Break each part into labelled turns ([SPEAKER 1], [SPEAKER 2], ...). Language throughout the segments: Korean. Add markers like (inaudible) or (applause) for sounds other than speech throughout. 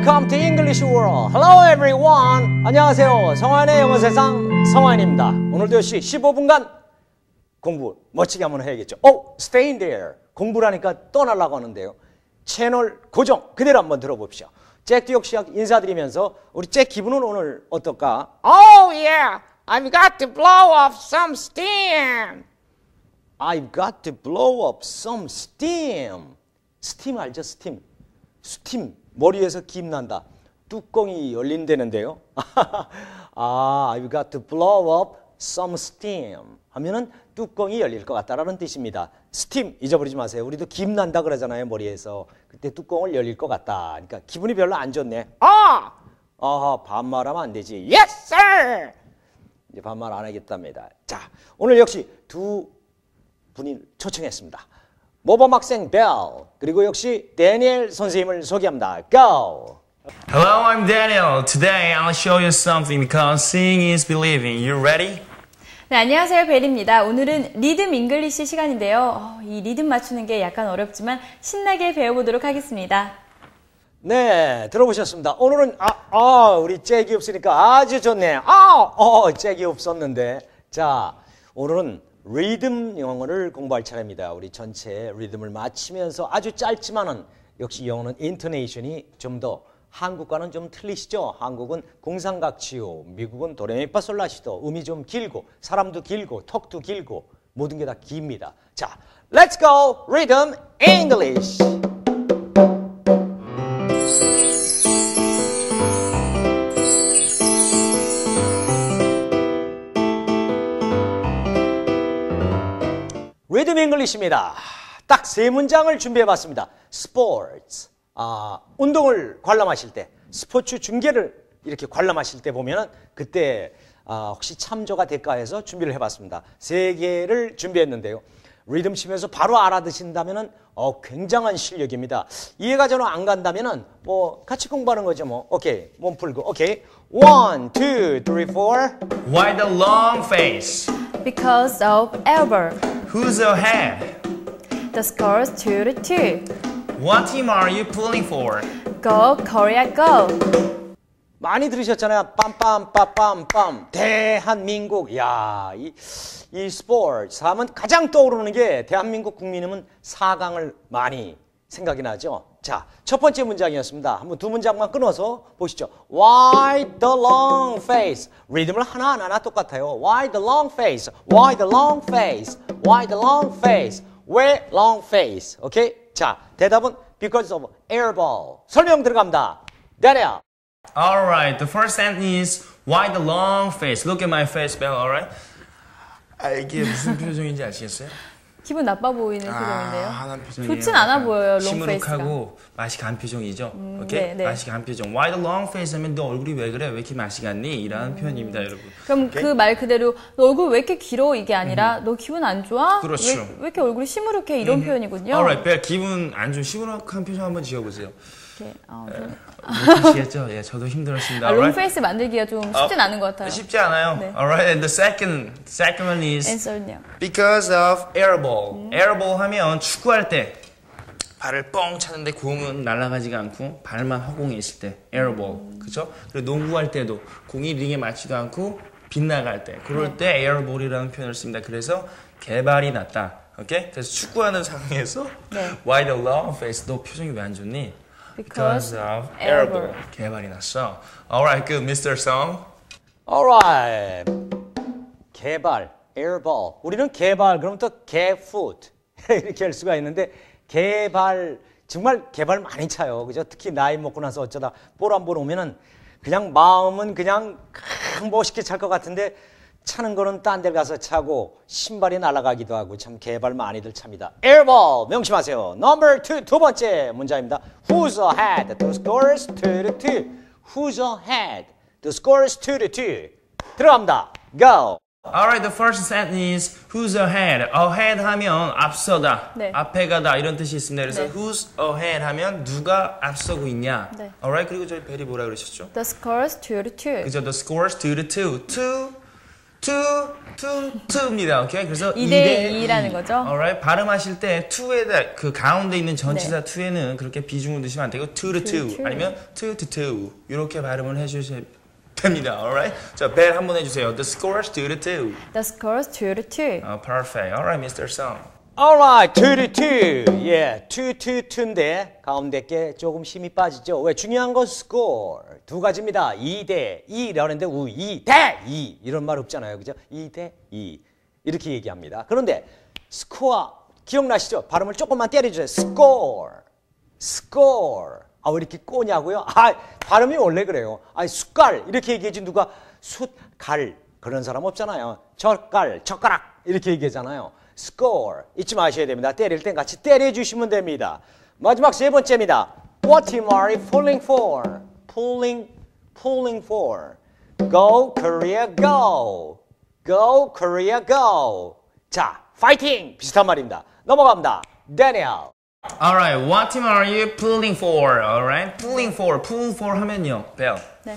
[SPEAKER 1] Welcome to English World. Hello everyone. 안녕하세요. 성환의 영어 세상 성환입니다. 오늘도 역시 15분간 공부 멋지게 한번 해야겠죠. Oh, stay in there. 공부라니까 떠나려고 하는데요. 채널 고정 그대로 한번 들어봅시오. 잭도 역시 인사드리면서 우리 잭 기분은 오늘 어떨까?
[SPEAKER 2] Oh, yeah. I've got to blow off some steam.
[SPEAKER 1] I've got to blow up some steam. 스팀 알죠? 스팀. 스팀. 머리에서 김 난다. 뚜껑이 열린다는데요. (laughs) 아, I've got to blow up some steam. 하면은 뚜껑이 열릴 것 같다라는 뜻입니다. 스팀 잊어버리지 마세요. 우리도 김 난다 그러잖아요, 머리에서. 그때 뚜껑을 열릴 것 같다. 그러니까 기분이 별로 안 좋네.
[SPEAKER 2] Oh,
[SPEAKER 1] 아하, 반말하면 안 되지.
[SPEAKER 2] yes, sir.
[SPEAKER 1] 이제 반말 안 하겠답니다. 자, 오늘 역시 두 분이 초청했습니다. 모범 학생 벨 그리고 역시 데니엘 선생님을 소개합니다. Go.
[SPEAKER 3] Hello, I'm Daniel. Today I'll show you something because seeing is believing. You ready?
[SPEAKER 4] 네, 안녕하세요. 벨입니다. 오늘은 리듬 잉글리시 시간인데요. 어, 이 리듬 맞추는 게 약간 어렵지만 신나게 배워보도록 하겠습니다.
[SPEAKER 1] 네, 들어보셨습니다. 오늘은 아, 아 우리 잭이 없으니까 아주 좋네. 아, 어, 잭이 없었는데. 자, 오늘은 리듬 영어를 공부할 차례입니다. 우리 전체 리듬을 맞추면서 아주 짧지만은 역시 영어는 인터네이션이 좀 더 한국과는 좀 틀리시죠? 한국은 공상각치요, 미국은 도레미파솔라시도 음이 좀 길고 사람도 길고 턱도 길고 모든 게 다 깁니다. 자, let's go rhythm English. 리듬 잉글리시입니다. 딱 세 문장을 준비해 봤습니다. 스포츠. 아, 운동을 관람하실 때, 스포츠 중계를 이렇게 관람하실 때 보면은 그때 아, 혹시 참조가 될까 해서 준비를 해 봤습니다. 세 개를 준비했는데요. 리듬 치면서 바로 알아드신다면은 어, 굉장한 실력입니다. 이해가 저는 안 간다면은 뭐 같이 공부하는 거죠, 뭐. 오케이. 몸 풀고. 오케이. One, two, three, four.
[SPEAKER 3] Why the long face?
[SPEAKER 4] Because of elbow.
[SPEAKER 3] Who's ahead?
[SPEAKER 4] The score is 2 to 2.
[SPEAKER 3] What team are you pulling for?
[SPEAKER 4] Go, Korea, go.
[SPEAKER 1] 많이 들으셨잖아요. 빰빰빰빰빰 대한민국. 야, 이, 이 스포츠 하면 가장 떠오르는 게 대한민국 국민이면 4강을 많이 생각이 나죠. 자, 첫 번째 문장이었습니다. 한번 두 문장만 끊어서 보시죠. Why the long face? 리듬을 하나하나 똑같아요. Why the long face? Why the long face? Why the long face? 왜 long face? 오케이? 자, 대답은 because of airball. 설명 들어갑니다. 다리야.
[SPEAKER 3] Alright, the first sentence is Why the long face? Look at my face, Bella, alright? 아, 이게 무슨 표정인지 아시겠어요?
[SPEAKER 4] 기분 나빠 보이는 표정인데요.
[SPEAKER 3] 하는 표정이에요.
[SPEAKER 4] 좋진 않아 보여요, 롱
[SPEAKER 3] 시무룩하고 맛이 간 표정이죠. 오케이?
[SPEAKER 4] 네, 네.
[SPEAKER 3] 맛이 간 표정. Why the long face 하면 너 얼굴이 왜 그래? 왜 이렇게 맛이 갔니?
[SPEAKER 4] 음.
[SPEAKER 3] 이라는 표현입니다, 여러분.
[SPEAKER 4] 그럼 그 말 그대로 너 얼굴 왜 이렇게 길어 이게 아니라 너 기분 안 좋아?
[SPEAKER 3] 그렇죠.
[SPEAKER 4] 왜, 왜 이렇게 얼굴이 시무룩해 이런 표현이군요.
[SPEAKER 3] Alright, 벨 기분 안 좋은 시무룩한 표정 한번 지어보세요.
[SPEAKER 4] 이렇게, 어, 좀-
[SPEAKER 3] 못하시겠죠? 예, 저도 힘들었습니다.
[SPEAKER 4] 아? 롱페이스 만들기가 좀 쉽진
[SPEAKER 3] 어,
[SPEAKER 4] 않은 것 같아요.
[SPEAKER 3] 쉽지 않아요.
[SPEAKER 4] 네.
[SPEAKER 3] Alright, and the second, second one is
[SPEAKER 4] 앤서는요.
[SPEAKER 3] because of airball. Airball 하면 축구할 때 발을 뻥 차는데 공은 날아가지가 않고 발만 허공에 있을 때 airball. 그죠? 그리고 농구할 때도 공이 링에 맞지도 않고 빗나갈 때 그럴 때 airball이라는 표현을 씁니다. 그래서 개발이 났다. 오케이? 그래서 축구하는 상황에서
[SPEAKER 4] 네.
[SPEAKER 3] why the long face? 너 표정이 왜 안 좋니?
[SPEAKER 4] Because
[SPEAKER 3] of
[SPEAKER 4] airball.
[SPEAKER 3] airball. 개발이 났어. Alright, good, Mr. Song.
[SPEAKER 1] Alright. 개발, airball. 우리는 개발, 그럼 또 개풋. (laughs) 이렇게 할 수가 있는데, 개발, 정말 개발 많이 차요. 그죠? 특히 나이 먹고 나서 어쩌다 볼 한 번 오면은 그냥 마음은 그냥 큰 멋있게 찰 것 같은데 차는 거는 딴 데 가서 차고 신발이 날아가기도 하고 참 개발 많이들 찹니다. airball 명심하세요. number two 두 번째 문장입니다. Who's ahead? The score is two to two. Who's ahead? The score is two to two. 들어갑니다. Go.
[SPEAKER 3] Alright, the first sentence is who's ahead. ahead 하면 앞서다,
[SPEAKER 4] 네.
[SPEAKER 3] 앞에 가다 이런 뜻이 있습니다. 그래서
[SPEAKER 4] 네.
[SPEAKER 3] who's ahead 하면 누가 앞서고 있냐.
[SPEAKER 4] 네.
[SPEAKER 3] Alright, 그리고 저희 벨이 뭐라 그러셨죠?
[SPEAKER 4] The score is 2 to 2.
[SPEAKER 3] 그죠? The score is 2 to 2. 2, 2, to, to입니다. 오케이? 그래서
[SPEAKER 4] 2대 2라는 거죠?
[SPEAKER 3] alright? 발음하실 때 to에다 그 가운데 있는 전치사 to에는 그렇게 비중을 두시면 안 되고 to to
[SPEAKER 4] to,
[SPEAKER 3] to
[SPEAKER 4] to.
[SPEAKER 3] 아니면 to to to 이렇게 발음을 해 주셔야 됩니다. alright? 자, 벨 한번 해주세요. The score is 2 to 2.
[SPEAKER 4] The scores 2 to 2.
[SPEAKER 3] 어, perfect. Alright, Mr. Song.
[SPEAKER 1] Alright, two to two. 예, two to two인데 가운데 게 조금 힘이 빠지죠. 왜? 중요한 건 score. 두 가지입니다. 2대 2라는데 우 2대 2 이런 말 없잖아요. 그죠? 2대 2 이렇게 얘기합니다. 그런데 스코어 기억나시죠? 발음을 조금만 때려주세요. score, score. 아, 왜 이렇게 꼬냐고요? 아, 발음이 원래 그래요. 아, 숟갈 이렇게 얘기해지 누가 숫갈 그런 사람 없잖아요. 젓갈, 젓가락 이렇게 얘기하잖아요. score 잊지 마셔야 됩니다. 때릴 땐 같이 때려주시면 됩니다. 마지막 세 번째입니다. What are you pulling for? Pulling, pulling for. Go Korea go. Go Korea go. 자, fighting 비슷한 말입니다. 넘어갑니다. Daniel.
[SPEAKER 3] Alright, what team are you pulling for? Alright, pulling for, pull for 하면요, 벨.
[SPEAKER 4] 네.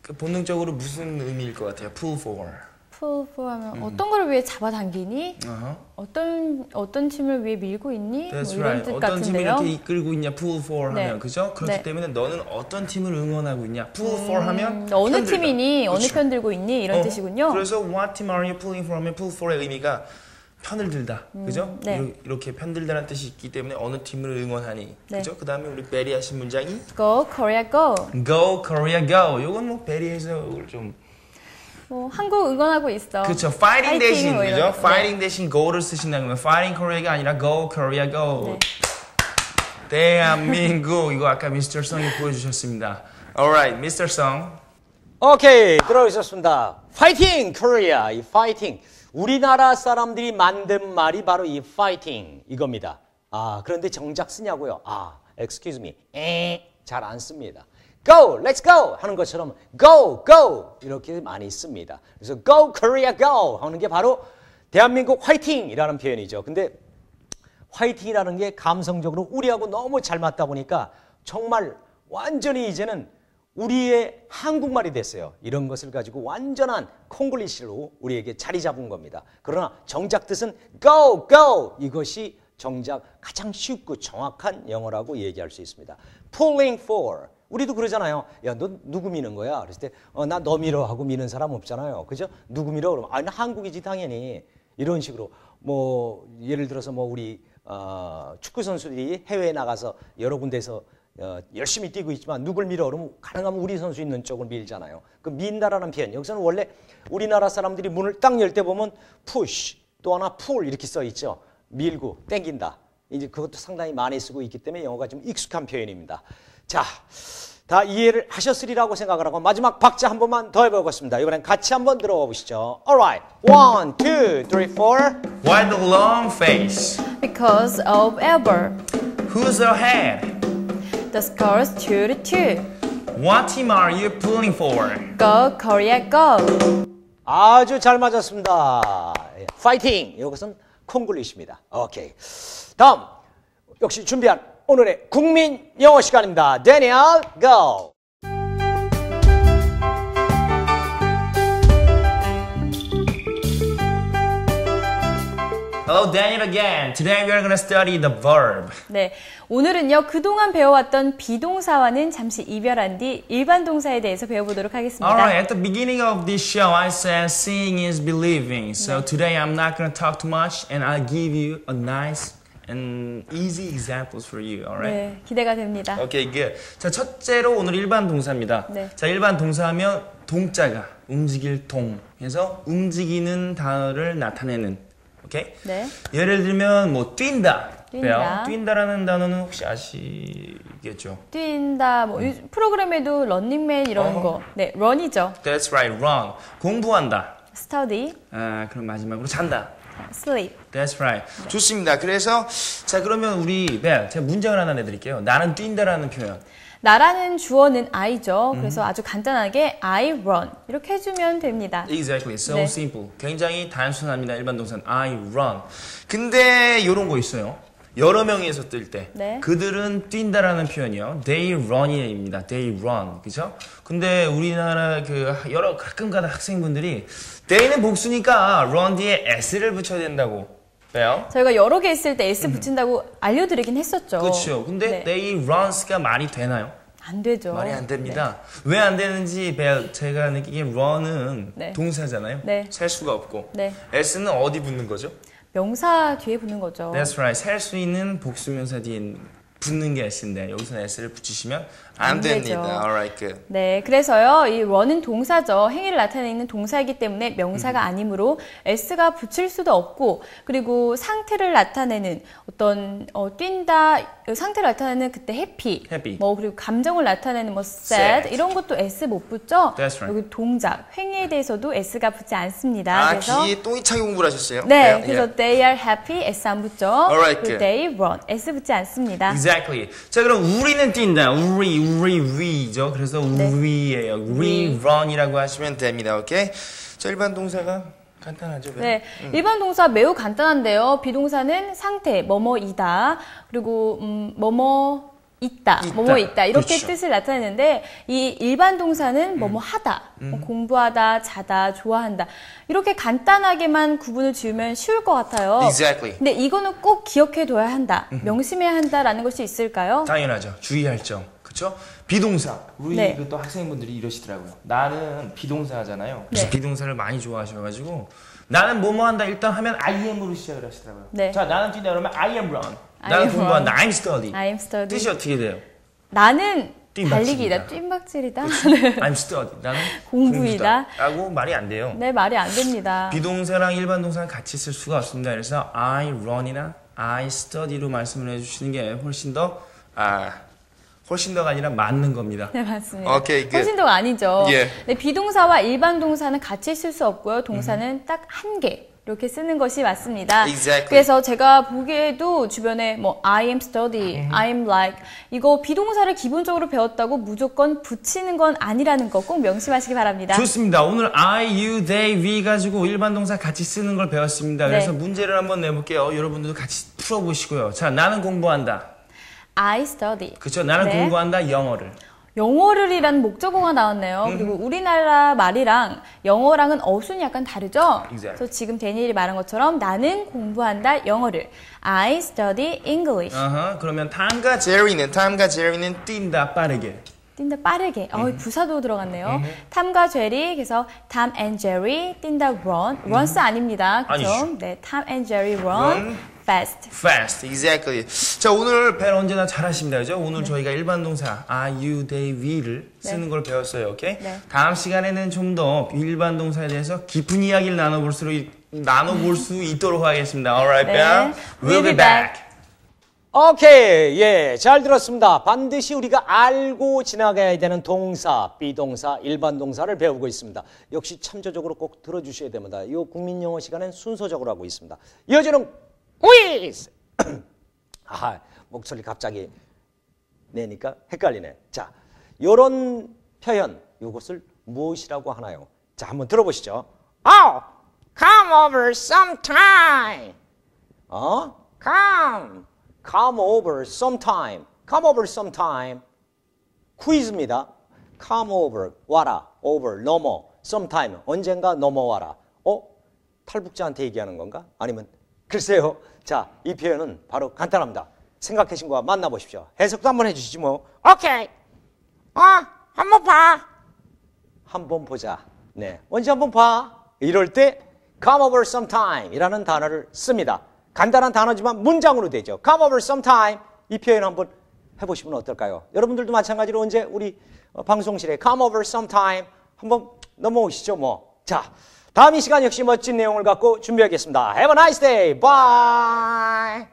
[SPEAKER 3] 그 본능적으로 무슨 의미일 것 같아요? pull for.
[SPEAKER 4] pull for 하면 어떤 거를 위해 잡아당기니?
[SPEAKER 3] 어허.
[SPEAKER 4] 어떤 어떤 팀을 위해 밀고 있니? 뭐
[SPEAKER 3] That's
[SPEAKER 4] 이런
[SPEAKER 3] right.
[SPEAKER 4] 뜻
[SPEAKER 3] 어떤 팀을
[SPEAKER 4] 같은데요.
[SPEAKER 3] 이렇게 이끌고 있냐, pull for
[SPEAKER 4] 네.
[SPEAKER 3] 하면 그죠? 그렇기
[SPEAKER 4] 네.
[SPEAKER 3] 때문에 너는 어떤 팀을 응원하고 있냐, pull for 하면
[SPEAKER 4] 음, 어느
[SPEAKER 3] 편들다.
[SPEAKER 4] 팀이니? 어느
[SPEAKER 3] 그렇죠.
[SPEAKER 4] 편 들고 있니? 이런
[SPEAKER 3] 어,
[SPEAKER 4] 뜻이군요.
[SPEAKER 3] 그래서 what team are you pulling for 하면 pull for의 의미가 편을 들다, 그죠?
[SPEAKER 4] 네.
[SPEAKER 3] 이렇게- 이렇게 편들다라는 뜻이 있기 때문에 어느 팀을 응원하니,
[SPEAKER 4] 네.
[SPEAKER 3] 그죠? 그 다음에 우리 베리 하신 문장이
[SPEAKER 4] Go Korea go.
[SPEAKER 3] Go Korea Go. 요건 뭐 베리에서
[SPEAKER 4] 좀뭐 한국 응원하고 있어.
[SPEAKER 3] 그렇죠. Fighting
[SPEAKER 4] 파이팅
[SPEAKER 3] 대신
[SPEAKER 4] 뭐
[SPEAKER 3] 그죠?
[SPEAKER 4] 거.
[SPEAKER 3] Fighting 대신 Go를 쓰신다면 Fighting Korea가 아니라 Go Korea Go.
[SPEAKER 4] 네.
[SPEAKER 3] 대한민국 이거 아까 미스터 성이 보여 주셨습니다. Alright, Mr. Song.
[SPEAKER 1] 오케이 들어오셨습니다. 파이팅 코리아 이 파이팅 우리나라 사람들이 만든 말이 바로 이 파이팅 이겁니다. 아 그런데 정작 쓰냐고요? 아 excuse me 잘 안 씁니다. Go, let's go 하는 것처럼 go, go 이렇게 많이 씁니다. 그래서 go Korea go 하는 게 바로 대한민국 화이팅이라는 표현이죠. 근데 화이팅이라는 게 감성적으로 우리하고 너무 잘 맞다 보니까 정말 완전히 이제는 우리의 한국말이 됐어요. 이런 것을 가지고 완전한 콩글리시로 우리에게 자리 잡은 겁니다. 그러나 정작 뜻은 go, go 이것이 정작 가장 쉽고 정확한 영어라고 얘기할 수 있습니다. pulling for 우리도 그러잖아요. 야, 너 누구 미는 거야? 그랬을 때, 어, 나 너 밀어 하고 미는 사람 없잖아요. 그죠? 누구 밀어? 그러면, 아, 나 한국이지, 당연히. 이런 식으로. 뭐, 예를 들어서 뭐, 우리, 어, 축구 선수들이 해외에 나가서 여러 군데서 어, 열심히 뛰고 있지만 누굴 밀어? 그러면 가능하면 우리 선수 있는 쪽을 밀잖아요. 그 민다라는 표현. 여기서는 원래 우리나라 사람들이 문을 딱 열 때 보면 push, 또 하나 pull 이렇게 써 있죠. 밀고, 땡긴다. 이제 그것도 상당히 많이 쓰고 있기 때문에 영어가 좀 익숙한 표현입니다. 자, 다 이해를 하셨으리라고 생각을 하고 마지막 박자 한 번만 더 해보겠습니다. 이번엔 같이 한번 들어봐 보시죠. Alright, one, two, three, four.
[SPEAKER 3] Why the long face?
[SPEAKER 4] Because of ever.
[SPEAKER 3] Who's ahead?
[SPEAKER 4] The scores 2 to 2.
[SPEAKER 3] What team are you pulling for?
[SPEAKER 4] Go Korea go.
[SPEAKER 1] 아주 잘 맞았습니다. 예, 파이팅! 이것은 콩글리시입니다. 오케이. 다음, 역시 준비한 오늘의 국민 영어 시간입니다. Daniel, go!
[SPEAKER 3] Hello, Daniel again. Today we are going to study the verb.
[SPEAKER 4] 네. 오늘은요, 그동안 배워왔던 비동사와는 잠시 이별한 뒤 일반 동사에 대해서 배워보도록 하겠습니다.
[SPEAKER 3] Alright, at the beginning of this show, I said seeing is believing. So today I'm not going to talk too much and I'll give you a nice and easy examples for you. Alright?
[SPEAKER 4] 네, 기대가 됩니다.
[SPEAKER 3] 오케이, good. 자, 첫째로 오늘 일반 동사입니다.
[SPEAKER 4] 네.
[SPEAKER 3] 자, 일반 동사하면 동자가 움직일 동. 해서 움직이는 단어를 나타내는. 오케이?
[SPEAKER 4] 네.
[SPEAKER 3] 예를 들면 뭐 뛴다.
[SPEAKER 4] 뛴다.
[SPEAKER 3] 뛴다라는 단어는 혹시 아시겠죠?
[SPEAKER 4] 뛴다, 뭐, 요- 프로그램에도 런닝맨 이런
[SPEAKER 3] 어.
[SPEAKER 4] 거. 네, run이죠.
[SPEAKER 3] That's right, run. 공부한다.
[SPEAKER 4] study,
[SPEAKER 3] 아, 그럼 마지막으로 잔다.
[SPEAKER 4] sleep.
[SPEAKER 3] That's right. 좋습니다. 그래서 자 그러면 우리 네, 제가 문장을 하나 내드릴게요. 나는 뛴다라는 표현.
[SPEAKER 4] 나라는 주어는 I죠.
[SPEAKER 3] 음.
[SPEAKER 4] 그래서 아주 간단하게 I run. 이렇게 해주면 됩니다.
[SPEAKER 3] Exactly. So
[SPEAKER 4] 네.
[SPEAKER 3] simple. 굉장히 단순합니다. 일반 동사는 I run. 근데 이런 거 있어요. 여러 명이서 뜰 때.
[SPEAKER 4] 네.
[SPEAKER 3] 그들은 뛴다라는 표현이요. They run입니다. They run. 그죠? 근데 우리나라 그 여러 가끔가다 학생분들이 they는 복수니까 run 뒤에 s를 붙여야 된다고. 왜요?
[SPEAKER 4] 저희가 여러 개 있을 때 S 붙인다고 알려드리긴 했었죠.
[SPEAKER 3] 그렇죠. 근데
[SPEAKER 4] 네.
[SPEAKER 3] they runs가 말이 되나요?
[SPEAKER 4] 안 되죠.
[SPEAKER 3] 말이 안 됩니다. 왜안 되는지 배- 제가 느끼기에 run은
[SPEAKER 4] 네.
[SPEAKER 3] 동사잖아요.
[SPEAKER 4] 네.
[SPEAKER 3] 셀 수가 없고.
[SPEAKER 4] 네.
[SPEAKER 3] s는 어디 붙는 거죠?
[SPEAKER 4] 명사 뒤에 붙는 거죠.
[SPEAKER 3] That's right. 셀 수 있는 복수명사 뒤에 붙는 게 s인데 여기서 s를 붙이시면 안,
[SPEAKER 4] 안
[SPEAKER 3] 됩니다.
[SPEAKER 4] 되죠.
[SPEAKER 3] Alright, good.
[SPEAKER 4] 네, 그래서요, 이 run은 동사죠. 행위를 나타내는 동사이기 때문에 명사가 아니므로 s가 붙일 수도 없고, 그리고 상태를 나타내는 어떤 어, 뛴다 상태를 나타내는 그때 happy,
[SPEAKER 3] Happy.
[SPEAKER 4] 뭐 그리고 감정을 나타내는 뭐 sad,
[SPEAKER 3] Sad.
[SPEAKER 4] 이런 것도 s 못 붙죠.
[SPEAKER 3] That's right.
[SPEAKER 4] 여기 동작, 행위에 대해서도 s가 붙지 않습니다.
[SPEAKER 3] 아,
[SPEAKER 4] 그래서
[SPEAKER 3] 기에 똥이차게 공부를 하셨어요?
[SPEAKER 4] 네,
[SPEAKER 3] 예.
[SPEAKER 4] 그래서 they are happy, s 안 붙죠.
[SPEAKER 3] Alright, good.
[SPEAKER 4] they run, s 붙지 않습니다.
[SPEAKER 3] Exactly. 자, 그럼 우리는 뛴다. 우리, we죠. 그래서
[SPEAKER 4] 네.
[SPEAKER 3] we예요. we run이라고 하시면 됩니다. 오케이? 자, 일반 동사가 간단하죠?
[SPEAKER 4] 네, 일반 동사 매우 간단한데요. 비동사는 상태, 뭐뭐이다. 그리고 음, 뭐뭐 있다,
[SPEAKER 3] 있다.
[SPEAKER 4] 뭐뭐 있다 이렇게
[SPEAKER 3] 그렇죠.
[SPEAKER 4] 뜻을 나타내는데 이 일반 동사는 뭐뭐 하다, 뭐 공부하다, 자다, 좋아한다 이렇게 간단하게만 구분을 지으면 쉬울 것 같아요.
[SPEAKER 3] Exactly.
[SPEAKER 4] 근데 이거는 꼭 기억해둬야 한다, 명심해야 한다라는 것이 있을까요?
[SPEAKER 3] 당연하죠. 주의할 점. 그쵸? 비동사. 우리
[SPEAKER 4] 네.
[SPEAKER 3] 그또 학생분들이 이러시더라고요. 나는 비동사 하잖아요. 그래서
[SPEAKER 4] 네.
[SPEAKER 3] 비동사를 많이 좋아하셔가지고 나는 뭐뭐 한다 일단 하면 I am으로 시작을 하시더라고요.
[SPEAKER 4] 네.
[SPEAKER 3] 자, 나는 뛴다 그러면 I am run.
[SPEAKER 4] I
[SPEAKER 3] 나는
[SPEAKER 4] am
[SPEAKER 3] 공부한다. I'm study.
[SPEAKER 4] I am study.
[SPEAKER 3] 뜻이 어떻게 돼요?
[SPEAKER 4] 나는. 달리기다, 뜀박질이다. (laughs)
[SPEAKER 3] I'm study. 나는
[SPEAKER 4] 공부이다.
[SPEAKER 3] 라고 말이 안 돼요.
[SPEAKER 4] 네, 말이 안 됩니다.
[SPEAKER 3] 비동사랑 일반 동사는 같이 쓸 수가 없습니다. 그래서 I run이나 I study로 말씀을 해주시는 게 훨씬 더, 아, 훨씬 더가 아니라 맞는 겁니다.
[SPEAKER 4] 네, 맞습니다.
[SPEAKER 3] 오케이, good.
[SPEAKER 4] 훨씬도가 아니죠.
[SPEAKER 3] 예.
[SPEAKER 4] 네, 비동사와 일반 동사는 같이 쓸 수 없고요. 동사는 딱 한 개. 이렇게 쓰는 것이 맞습니다.
[SPEAKER 3] Exactly.
[SPEAKER 4] 그래서 제가 보기에도 주변에 뭐 I am study, I am like 이거 비동사를 기본적으로 배웠다고 무조건 붙이는 건 아니라는 거 꼭 명심하시기 바랍니다.
[SPEAKER 3] 좋습니다. 오늘 I, you, they, we 가지고 일반 동사 같이 쓰는 걸 배웠습니다.
[SPEAKER 4] 네.
[SPEAKER 3] 그래서 문제를 한번 내볼게요. 여러분들도 같이 풀어보시고요. 자, 나는 공부한다.
[SPEAKER 4] I study.
[SPEAKER 3] 그쵸? 나는
[SPEAKER 4] 네.
[SPEAKER 3] 공부한다. 영어를.
[SPEAKER 4] 영어를이라는 목적어가 나왔네요. 그리고 우리나라 말이랑 영어랑은 어순이 약간 다르죠?
[SPEAKER 3] Exactly.
[SPEAKER 4] 그래서 지금 데니엘이 말한 것처럼 나는 공부한다 영어를. I study English.
[SPEAKER 3] 어허, 그러면 탐과 제리는, 탐과 제리는 뛴다, 빠르게.
[SPEAKER 4] 뛴다 빠르게. 어,
[SPEAKER 3] 음.
[SPEAKER 4] 부사도 들어갔네요. 탐과 제리. 그래서 and Jerry 뛴다 run. runs 아닙니다. 그렇죠?
[SPEAKER 3] 음. 아니죠.
[SPEAKER 4] 네, and Jerry run,
[SPEAKER 3] Run.
[SPEAKER 4] Fast.
[SPEAKER 3] Fast, exactly. 자, 오늘 벨 언제나 잘하십니다. 그죠?
[SPEAKER 4] 네.
[SPEAKER 3] 오늘 저희가 일반 동사 I, you, they, we를 쓰는 걸 배웠어요. 오케이?
[SPEAKER 4] 네.
[SPEAKER 3] 다음 시간에는 좀 더 일반 동사에 대해서 깊은 이야기를 나눠볼 수, 나눠볼 수 (laughs) 있도록 하겠습니다. Alright,
[SPEAKER 4] 네.
[SPEAKER 3] Belle? We'll be back.
[SPEAKER 1] 오케이, 예, 잘 들었습니다. 반드시 우리가 알고 지나가야 되는 동사, 비동사, 일반 동사를 배우고 있습니다. 역시 참조적으로 꼭 들어주셔야 됩니다. 이 국민 영어 시간은 순서적으로 하고 있습니다. 이어지는 quiz! 아, 목소리 갑자기 내니까 헷갈리네. 자, 요런 표현, 요것을 무엇이라고 하나요? 자, 한번 들어보시죠.
[SPEAKER 2] Oh, come over sometime.
[SPEAKER 1] 어?
[SPEAKER 2] Come.
[SPEAKER 1] Come over sometime. Come over sometime. 퀴즈입니다. Come over, 와라. over, 넘어. sometime, 언젠가 넘어와라. 어? 탈북자한테 얘기하는 건가? 아니면 글쎄요. 자, 이 표현은 바로 간단합니다. 생각하신 거와 만나보십시오. 해석도 한번 해주시지 뭐.
[SPEAKER 2] Okay. 어, 한번 봐.
[SPEAKER 1] 한번 보자. 네. 언제 한번 봐. 이럴 때 come over sometime 이라는 단어를 씁니다. 간단한 단어지만 문장으로 되죠. come over sometime 이 표현 한번 해보시면 어떨까요? 여러분들도 마찬가지로 언제 우리 어, 방송실에 come over sometime 한번 넘어오시죠 뭐. 자, 다음 이 시간 역시 멋진 내용을 갖고 준비하겠습니다. Have a nice day. Bye.